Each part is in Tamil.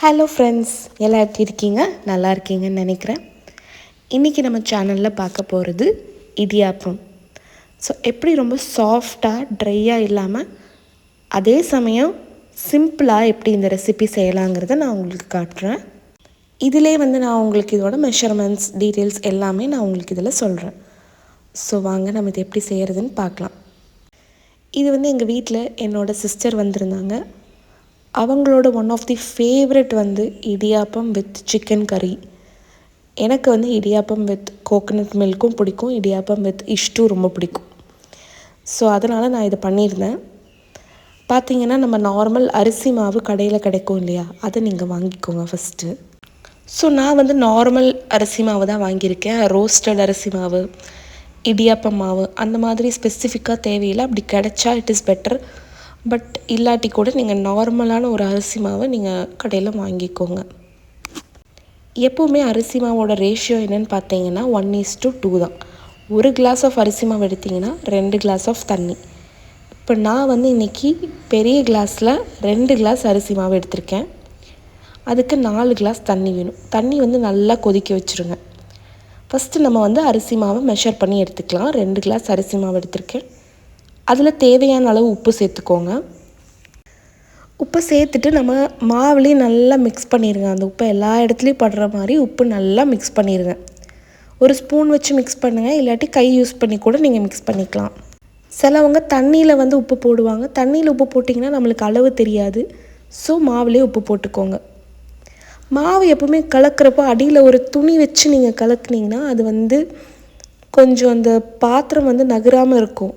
ஹலோ ஃப்ரெண்ட்ஸ் எல்லாம் எப்படி இருக்கீங்க? நல்லா இருக்கீங்கன்னு நினைக்கிறேன். இன்றைக்கி நம்ம சேனலில் பார்க்க போகிறது இடியாப்பம். ஸோ எப்படி ரொம்ப சாஃப்டாக ட்ரையாக இல்லாமல் அதே சமயம் சிம்பிளாக எப்படி இந்த ரெசிபி செய்யலாங்கிறத நான் உங்களுக்கு காட்டுறேன். இதிலே வந்து நான் உங்களுக்கு இதோட மெஷர்மெண்ட்ஸ் டீட்டெயில்ஸ் எல்லாமே நான் உங்களுக்கு இதில் சொல்கிறேன் ஸோ வாங்க நம்ம இது எப்படி செய்கிறதுன்னு பார்க்கலாம். இது வந்து எங்கள் வீட்டில் என்னோடய சிஸ்டர் வந்திருந்தாங்க. அவங்களோட ஒன் ஆஃப் தி ஃபேவரட் வந்து இடியாப்பம் வித் சிக்கன் கறி எனக்கு வந்து இடியாப்பம் வித் கோகனட் மில்க்கும் பிடிக்கும். இடியாப்பம் வித் இஷ்டும் ரொம்ப பிடிக்கும். ஸோ அதனால் நான் இதை பண்ணியிருந்தேன். பார்த்தீங்கன்னா நம்ம நார்மல் அரிசி மாவு கடையில் கிடைக்கும் இல்லையா? அதை நீங்கள் வாங்கிக்கோங்க ஃபஸ்ட்டு ஸோ நான் வந்து நார்மல் அரிசி மாவு தான் வாங்கியிருக்கேன். ரோஸ்டட் அரிசி மாவு இடியாப்பம் மாவு அந்த மாதிரி ஸ்பெசிஃபிக்காக தேவையில்லை. அப்படி கிடைச்சா இட் இஸ் பெட்டர் பட் இல்லாட்டி கூட நீங்கள் நார்மலான ஒரு அரிசி மாவை நீங்கள் கடையில் வாங்கிக்கோங்க. எப்போவுமே அரிசி மாவோட ரேஷியோ என்னென்னு பார்த்தீங்கன்னா ஒன் இஸ் டு டூ தான். ஒரு கிளாஸ் ஆஃப் அரிசி மாவு எடுத்திங்கன்னா ரெண்டு கிளாஸ் ஆஃப் தண்ணி. இப்போ நான் வந்து இன்றைக்கி பெரிய கிளாஸில் ரெண்டு கிளாஸ் அரிசி மாவு எடுத்திருக்கேன். அதுக்கு நாலு கிளாஸ் தண்ணி வேணும். தண்ணி வந்து நல்லா கொதிக்க வச்சுருங்க. ஃபஸ்ட்டு நம்ம வந்து அரிசி மாவை மெஷர் பண்ணி எடுத்துக்கலாம். ரெண்டு கிளாஸ் அரிசி மாவு எடுத்திருக்கேன். அதில் தேவையான அளவு உப்பு சேர்த்துக்கோங்க. உப்பு சேர்த்துட்டு நம்ம மாவுலேயும் நல்லா மிக்ஸ் பண்ணிடுங்க அந்த உப்பை எல்லா இடத்துலையும் படுற மாதிரி உப்பு நல்லா மிக்ஸ் பண்ணிடுங்க ஒரு ஸ்பூன் வச்சு மிக்ஸ் பண்ணுங்கள் இல்லாட்டி கை யூஸ் பண்ணி கூட நீங்கள் மிக்ஸ் பண்ணிக்கலாம். சிலவங்க தண்ணியில் வந்து உப்பு போடுவாங்க. தண்ணியில் உப்பு போட்டிங்கன்னா நம்மளுக்கு அளவு தெரியாது. ஸோ மாவுலேயே உப்பு போட்டுக்கோங்க. மாவு எப்பவுமே கலக்கிறப்போ அடியில் ஒரு துணி வச்சு நீங்கள் கலக்குனீங்கன்னா அது வந்து கொஞ்சம் அந்த பாத்திரம் வந்து நகராமல் இருக்கும்.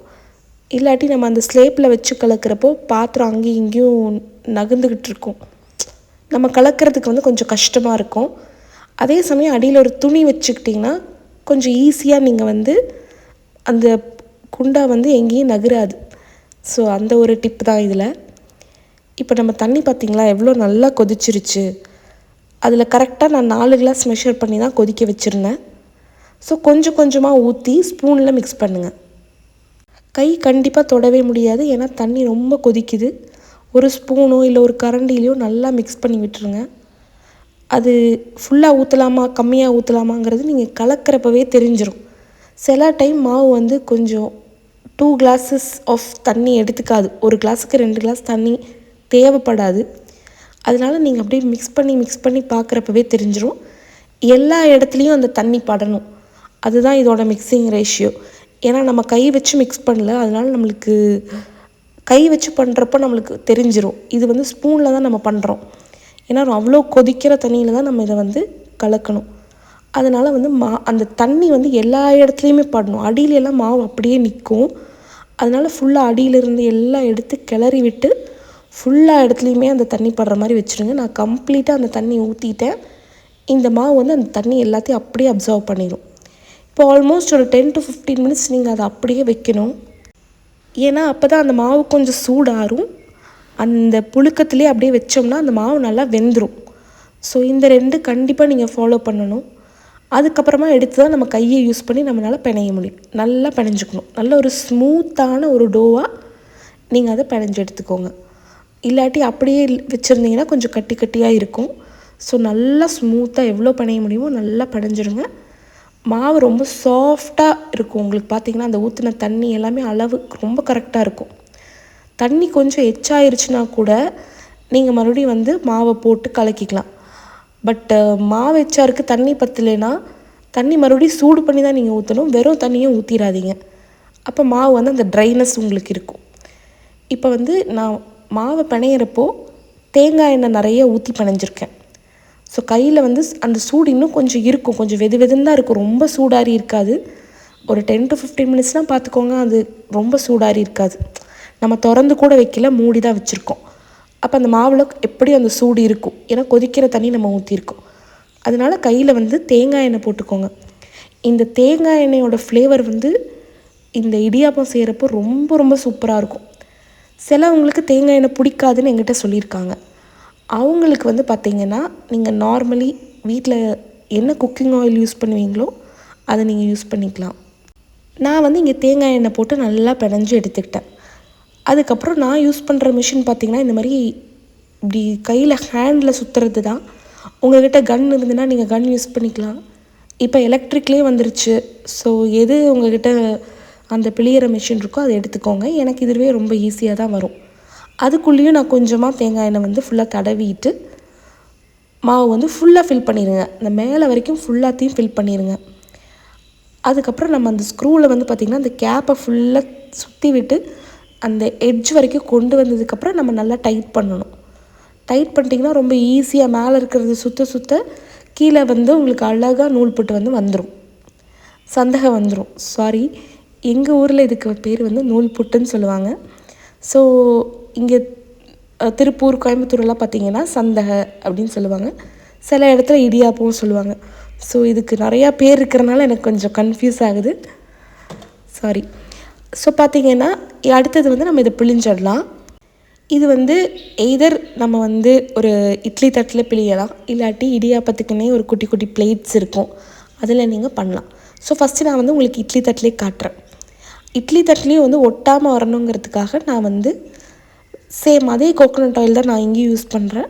இல்லாட்டி நம்ம அந்த ஸ்லேப்பில் வச்சு கலக்கிறப்போ பாத்திரம் அங்கேயும் இங்கேயும் நகர்ந்துக்கிட்டு இருக்கும் நம்ம கலக்கிறதுக்கு வந்து கொஞ்சம் கஷ்டமாக இருக்கும். அதே சமயம் அடியில் ஒரு துணி வச்சுக்கிட்டிங்கன்னா கொஞ்சம் ஈஸியாக நீங்கள் வந்து அந்த குண்டா வந்து எங்கேயும் நகராது. ஸோ அந்த ஒரு டிப் தான் இதில். இப்போ நம்ம தண்ணி பார்த்திங்களா எவ்வளோ நல்லா கொதிச்சிருச்சு. அதில் கரெக்டாக நான் நாலு கிளாஸ் மெஷர் பண்ணி தான் கொதிக்க வச்சுருந்தேன். ஸோ கொஞ்சம் கொஞ்சமாக ஊற்றி ஸ்பூனில் மிக்ஸ் பண்ணுங்கள் கை கண்டிப்பாக தொடவே முடியாது. ஏன்னா தண்ணி ரொம்ப கொதிக்குது. ஒரு ஸ்பூனோ இல்லை ஒரு கரண்டிலையோ நல்லா மிக்ஸ் பண்ணி விட்டுருங்க. அது ஃபுல்லாக ஊற்றலாமா கம்மியாக ஊற்றலாமாங்கிறது நீங்கள் கலக்கிறப்பவே தெரிஞ்சிடும் சில டைம் மாவு வந்து கொஞ்சம் டூ கிளாஸஸ் ஆஃப் தண்ணி எடுத்துக்காது. ஒரு கிளாஸுக்கு ரெண்டு கிளாஸ் தண்ணி தேவைப்படாது. அதனால் நீங்கள் அப்படியே மிக்ஸ் பண்ணி மிக்ஸ் பண்ணி பார்க்குறப்பவே தெரிஞ்சிடும் எல்லா இடத்துலையும் அந்த தண்ணி படணும். அதுதான் இதோட மிக்சிங் ரேஷியோ ஏன்னா நம்ம கை வச்சு மிக்ஸ் பண்ணல அதனால் நம்மளுக்கு கை வச்சு பண்ணுறப்ப நம்மளுக்கு தெரிஞ்சிடும் இது வந்து ஸ்பூனில் தான் நம்ம பண்ணுறோம் ஏன்னா அவ்வளோ கொதிக்கிற தண்ணியில் தான் நம்ம இதை வந்து கலக்கணும். அதனால் வந்து மா அந்த தண்ணி வந்து எல்லா இடத்துலையுமே படணும். அடியிலெல்லாம் மாவு அப்படியே நிற்கும் அதனால் ஃபுல்லாக அடியிலிருந்து எல்லாம் எடுத்து கிளறி விட்டு ஃபுல்லாக இடத்துலையுமே அந்த தண்ணி படுற மாதிரி வச்சுருங்க. நான் கம்ப்ளீட்டாக அந்த தண்ணி ஊற்றிட்டேன் இந்த மாவு வந்து அந்த தண்ணி எல்லாத்தையும் அப்படியே அப்சர்வ் பண்ணிடும் இப்போ ஆல்மோஸ்ட் ஒரு டென் டு ஃபிஃப்டீன் மினிட்ஸ் நீங்கள் அதை அப்படியே வைக்கணும். ஏன்னா அப்போ தான் அந்த மாவு கொஞ்சம் சூடாகும் அந்த புழுக்கத்துலேயே அப்படியே வச்சோம்னா அந்த மாவு நல்லா வெந்துடும் ஸோ இந்த ரெண்டு கண்டிப்பாக நீங்கள் ஃபாலோ பண்ணணும். அதுக்கப்புறமா எடுத்து தான் நம்ம கையை யூஸ் பண்ணி நம்மளால் பிணைய முடியும். நல்லா பிணைஞ்சிக்கணும். நல்ல ஒரு ஸ்மூத்தான ஒரு டோவாக நீங்கள் அதை பிணைஞ்சு எடுத்துக்கோங்க. இல்லாட்டி அப்படியே வச்சுருந்தீங்கன்னா கொஞ்சம் கட்டி கட்டியாக இருக்கும். ஸோ நல்லா ஸ்மூத்தாக எவ்வளோ பிணைய முடியுமோ நல்லா பிணைஞ்சிடுங்க மாவு ரொம்ப சாஃப்டாக இருக்கும். உங்களுக்கு பார்த்தீங்கன்னா அந்த ஊற்றின தண்ணி எல்லாமே அளவு ரொம்ப கரெக்டாக இருக்கும். தண்ணி கொஞ்சம் எச்சாயிருச்சுன்னா கூட நீங்கள் மறுபடியும் வந்து மாவை போட்டு கலக்கிக்கலாம். பட் மாவு எச்சா இருக்குது தண்ணி பத்தலைன்னா தண்ணி மறுபடியும் சூடு பண்ணி தான் நீங்கள் ஊற்றணும் வெறும் தண்ணியும் ஊற்றிடாதீங்க அப்போ மாவு வந்து அந்த ட்ரைனஸ் உங்களுக்கு இருக்கும். இப்போ வந்து நான் மாவை பிணையிறப்போ தேங்காய் எண்ணெய் நிறைய ஊற்றி பிணைஞ்சிருக்கேன். ஸோ கையில் வந்து அந்த சூடு இன்னும் கொஞ்சம் இருக்கும். கொஞ்சம் வெது வெதுன்னு தான் இருக்கும். ரொம்ப சூடாரி இருக்காது. ஒரு டென் டு ஃபிஃப்டீன் மினிட்ஸ்லாம் பார்த்துக்கோங்க அது ரொம்ப சூடாரி இருக்காது. நம்ம திறந்து கூட வைக்கல மூடி தான் வச்சுருக்கோம். அப்போ அந்த மாவில் எப்படி அந்த சூடு இருக்கும். ஏன்னா கொதிக்கிற தண்ணி நம்ம ஊற்றிருக்கோம் அதனால் கையில் வந்து தேங்காய் எண்ணெய் போட்டுக்கோங்க. இந்த தேங்காய் எண்ணெயோட ஃப்ளேவர் வந்து இந்த இடியாப்பம் செய்கிறப்போ ரொம்ப ரொம்ப சூப்பராக இருக்கும். சிலவங்களுக்கு தேங்காய் எண்ணெய் பிடிக்காதுன்னு எங்கிட்ட சொல்லியிருக்காங்க. அவங்களுக்கு வந்து பார்த்திங்கன்னா நீங்கள் நார்மலி வீட்டில் என்ன குக்கிங் ஆயில் யூஸ் பண்ணுவீங்களோ அதை நீங்கள் யூஸ் பண்ணிக்கலாம். நான் வந்து இங்கே தேங்காய் எண்ணெய் போட்டு நல்லா பிணைஞ்சு எடுத்துக்கிட்டேன். அதுக்கப்புறம் நான் யூஸ் பண்ணுற மிஷின் பார்த்திங்கன்னா இந்த மாதிரி இப்படி கையில் ஹேண்டில் சுற்றுறது தான். உங்கள்கிட்ட கன் இருந்துன்னா நீங்கள் கன் யூஸ் பண்ணிக்கலாம். இப்போ எலக்ட்ரிக்லேயே வந்துருச்சு. ஸோ எது உங்கள்கிட்ட அந்த பிழியிற மிஷின் இருக்கோ அதை எடுத்துக்கோங்க. எனக்கு இதுவே ரொம்ப ஈஸியாக தான் வரும். அதுக்குள்ளேயும் நான் கொஞ்சமாக தேங்காய் எண்ணெய் வந்து ஃபுல்லாக தடவிட்டு மாவு வந்து ஃபுல்லாக ஃபில் பண்ணிடுங்க இந்த மேலே வரைக்கும் ஃபுல்லாத்தையும் ஃபில் பண்ணிடுங்க அதுக்கப்புறம் நம்ம அந்த ஸ்க்ரூவில் வந்து பார்த்திங்கன்னா அந்த கேப்பை ஃபுல்லாக சுற்றி விட்டு அந்த எட்ஜ் வரைக்கும் கொண்டு வந்ததுக்கப்புறம் நம்ம நல்லா டைட் பண்ணணும். டைட் பண்ணிட்டிங்கன்னா ரொம்ப ஈஸியாக மேலே இருக்கிறது சுற்ற சுற்ற கீழே வந்து உங்களுக்கு அழகாக நூல் புட்டு வந்து வந்துடும் சந்தகம் வந்துடும் சாரி எங்கள் ஊரில் இதுக்கு பேர் வந்து நூல் புட்டுன்னு சொல்லுவாங்க. ஸோ இங்கே திருப்பூர் கோயம்புத்தூர்லாம் பார்த்தீங்கன்னா சந்தக அப்படின்னு சொல்லுவாங்க. சில இடத்துல இடியாப்பம் சொல்லுவாங்க. ஸோ இதுக்கு நிறையா பேர் இருக்கிறனால எனக்கு கொஞ்சம் கன்ஃபியூஸ் ஆகுது. சாரி ஸோ பார்த்தீங்கன்னா அடுத்தது வந்து நம்ம இதை பிழிஞ்சிடலாம். இது வந்து எய்தர் நம்ம வந்து ஒரு இட்லி தட்டில் பிழியலாம் இல்லாட்டி இடியாப்பத்துக்குன்னே ஒரு குட்டி குட்டி பிளேட்ஸ் இருக்கும். அதில் நீங்கள் பண்ணலாம். ஸோ ஃபஸ்ட்டு நான் வந்து உங்களுக்கு இட்லி தட்டிலே காட்டுறேன். இட்லி தட்டிலையும் வந்து ஒட்டாமல் வரணுங்கிறதுக்காக நான் வந்து சேம் அதே கோகோனட் ஆயில் தான் நான் இங்கேயும் யூஸ் பண்ணுறேன்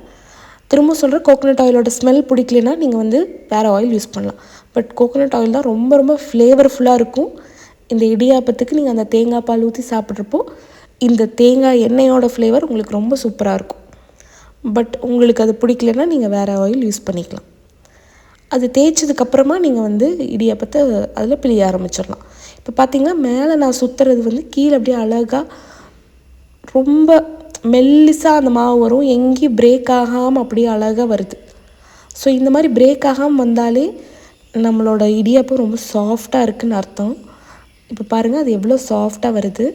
திரும்ப சொல்கிறேன் கோகோனட் ஆயிலோட ஸ்மெல் பிடிக்கலனா நீங்கள் வந்து வேறு ஆயில் யூஸ் பண்ணலாம். பட் கோகோனட் ஆயில் தான் ரொம்ப ரொம்ப ஃப்ளேவர்ஃபுல்லாக இருக்கும். இந்த இடியாப்பத்துக்கு நீங்கள் அந்த தேங்காய் பால் ஊற்றி சாப்பிட்றப்போ இந்த தேங்காய் எண்ணெயோட ஃப்ளேவர் உங்களுக்கு ரொம்ப சூப்பராக இருக்கும். பட் உங்களுக்கு அது பிடிக்கலனா நீங்கள் வேறு ஆயில் யூஸ் பண்ணிக்கலாம். அது தேய்ச்சதுக்கப்புறமா நீங்கள் வந்து இடியாப்பத்தை அதில் பிழிய ஆரம்பிச்சிடலாம். இப்போ பார்த்தீங்கன்னா மேலே நான் சுற்றுறது வந்து கீழே அப்படியே அழகாக ரொம்ப மெல்லிசாக அந்த மாவு வரும். எங்கேயும் பிரேக் ஆகாமல் அப்படியே அழகாக வருது. ஸோ இந்த மாதிரி பிரேக் ஆகாமல் வந்தாலே நம்மளோட இடியாப்பம் ரொம்ப சாஃப்டாக இருக்குன்னு அர்த்தம். இப்போ பாருங்கள் அது எவ்வளோ சாஃப்டாக வருது.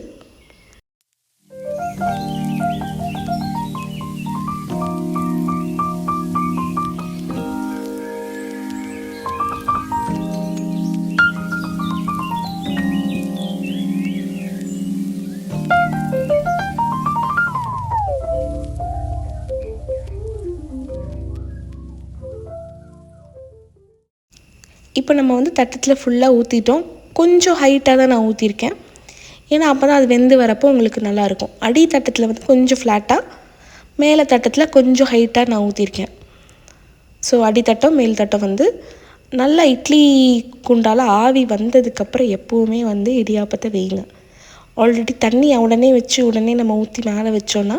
இப்போ நம்ம வந்து தட்டத்தில் ஃபுல்லாக ஊற்றிட்டோம் கொஞ்சம் ஹைட்டாக தான் நான் ஊற்றிருக்கேன் ஏன்னா அப்போ தான் அது வெந்து வரப்போ உங்களுக்கு நல்லாயிருக்கும். அடி தட்டத்தில் வந்து கொஞ்சம் ஃப்ளாட்டாக மேலே தட்டத்தில் கொஞ்சம் ஹைட்டாக நான் ஊற்றிருக்கேன் ஸோ அடித்தட்டம் மேல் தட்டம் வந்து நல்லா இட்லி குண்டால் ஆவி வந்ததுக்கப்புறம் எப்போவுமே வந்து இடியாப்பத்தை வைங்க ஆல்ரெடி தண்ணி உடனே வச்சு உடனே நம்ம ஊற்றி மேலே வச்சோன்னா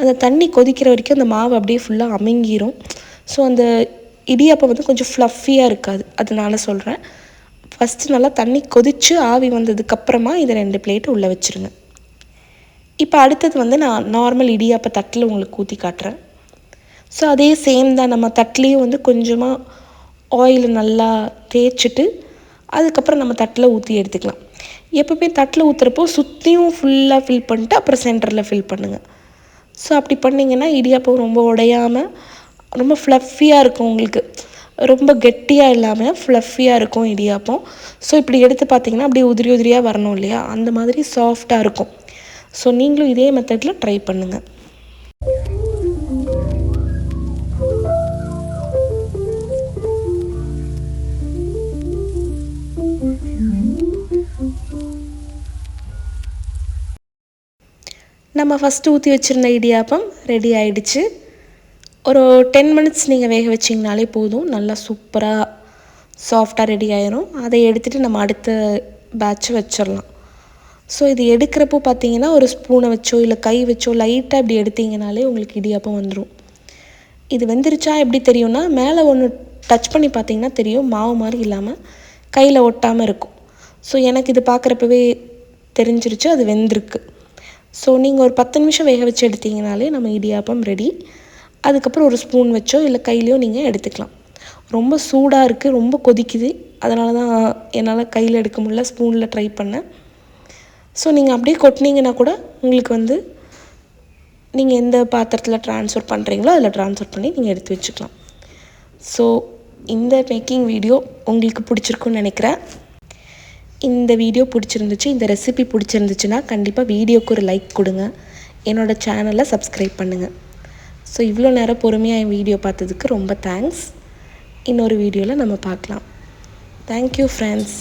அந்த தண்ணி கொதிக்கிற வரைக்கும் அந்த மாவு அப்படியே ஃபுல்லாக அமுங்கிரும். ஸோ அந்த இடியாப்பம் வந்து கொஞ்சம் ஃப்ளஃபியாக இருக்காது. அதனால சொல்கிறேன் ஃபஸ்ட்டு நல்லா தண்ணி கொதித்து ஆவி வந்ததுக்கப்புறமா இதை ரெண்டு பிளேட்டு உள்ளே வச்சுருங்க. இப்போ அடுத்தது வந்து நான் நார்மல் இடியாப்ப தட்டில் உங்களுக்கு ஊற்றி காட்டுறேன். ஸோ அதே சேம் தான். நம்ம தட்டிலையும் வந்து கொஞ்சமாக ஆயில் நல்லா தேய்ச்சிட்டு அதுக்கப்புறம் நம்ம தட்டில் ஊற்றி எடுத்துக்கலாம். எப்போவுமே தட்டில் ஊற்றுறப்போ சுற்றியும் ஃபுல்லாக ஃபில் பண்ணிட்டு அப்புறம் சென்டரில் ஃபில் பண்ணுங்கள் ஸோ அப்படி பண்ணிங்கன்னா இடியாப்பம் ரொம்ப உடையாமல் ரொம்ப ஃப்ளஃபியாக இருக்கும் உங்களுக்கு. ரொம்ப கெட்டியாக இல்லாமல் ஃப்ளஃபியாக இருக்கும் இடியாப்பம். ஸோ இப்படி எடுத்து பார்த்தீங்கன்னா அப்படியே உதிரி உதிரியாக வரணும் இல்லையா? அந்த மாதிரி சாஃப்டாக இருக்கும். ஸோ நீங்களும் இதே மெத்தடில் ட்ரை பண்ணுங்கள் நம்ம ஃபஸ்ட்டு ஊற்றி வச்சுருந்த இடியாப்பம் ரெடி ஆயிடுச்சு. ஒரு டென் மினிட்ஸ் நீங்கள் வேக வச்சிங்கனாலே போதும். நல்லா சூப்பராக சாஃப்டாக ரெடி ஆயிரும். அதை எடுத்துகிட்டு நம்ம அடுத்த பேட்ச் வச்சிடலாம் ஸோ இது எடுக்கிறப்போ பார்த்தீங்கன்னா ஒரு ஸ்பூனை வச்சோ இல்லை கை வச்சோ லைட்டாக இப்படி எடுத்தீங்கனாலே உங்களுக்கு இடியாப்பம் வந்துடும் இது வெந்துருச்சா எப்படி தெரியும்னா மேலே ஒன்று டச் பண்ணி பார்த்தீங்கன்னா தெரியும். மாவு மாதிரி இல்லாமல் கையில் ஒட்டாமல் இருக்கும். ஸோ எனக்கு இது பார்க்குறப்பவே தெரிஞ்சிருச்சு அது வெந்திருக்கு. ஸோ நீங்கள் ஒரு பத்து நிமிஷம் வேக வச்சு எடுத்தீங்கனாலே நம்ம இடியாப்பம் ரெடி அதுக்கப்புறம் ஒரு ஸ்பூன் வச்சோ இல்லை கையிலையோ நீங்கள் எடுத்துக்கலாம். ரொம்ப சூடாக இருக்குது ரொம்ப கொதிக்குது. அதனால தான் என்னால் கையில் எடுக்க முடியல ஸ்பூனில் ட்ரை பண்ணேன். ஸோ நீங்கள் அப்படியே கொட்டினீங்கன்னா கூட உங்களுக்கு வந்து நீங்கள் எந்த பாத்திரத்தில் ட்ரான்ஸ்ஃபர் பண்ணுறீங்களோ அதில் ட்ரான்ஸ்ஃபர் பண்ணி நீங்கள் எடுத்து வச்சுக்கலாம். ஸோ இந்த மேக்கிங் வீடியோ உங்களுக்கு பிடிச்சிருக்குன்னு நினைக்கிறேன். இந்த வீடியோ பிடிச்சிருந்துச்சு இந்த ரெசிபி பிடிச்சிருந்துச்சுன்னா கண்டிப்பாக வீடியோக்கு ஒரு லைக் கொடுங்க. என்னோடய சேனலை சப்ஸ்கிரைப் பண்ணுங்கள் ஸோ இவ்வளோ நேரம் பொறுமையாக என் வீடியோ பார்த்ததுக்கு ரொம்ப தேங்க்ஸ் இன்னொரு வீடியோவில் நம்ம பார்க்கலாம். Thank you friends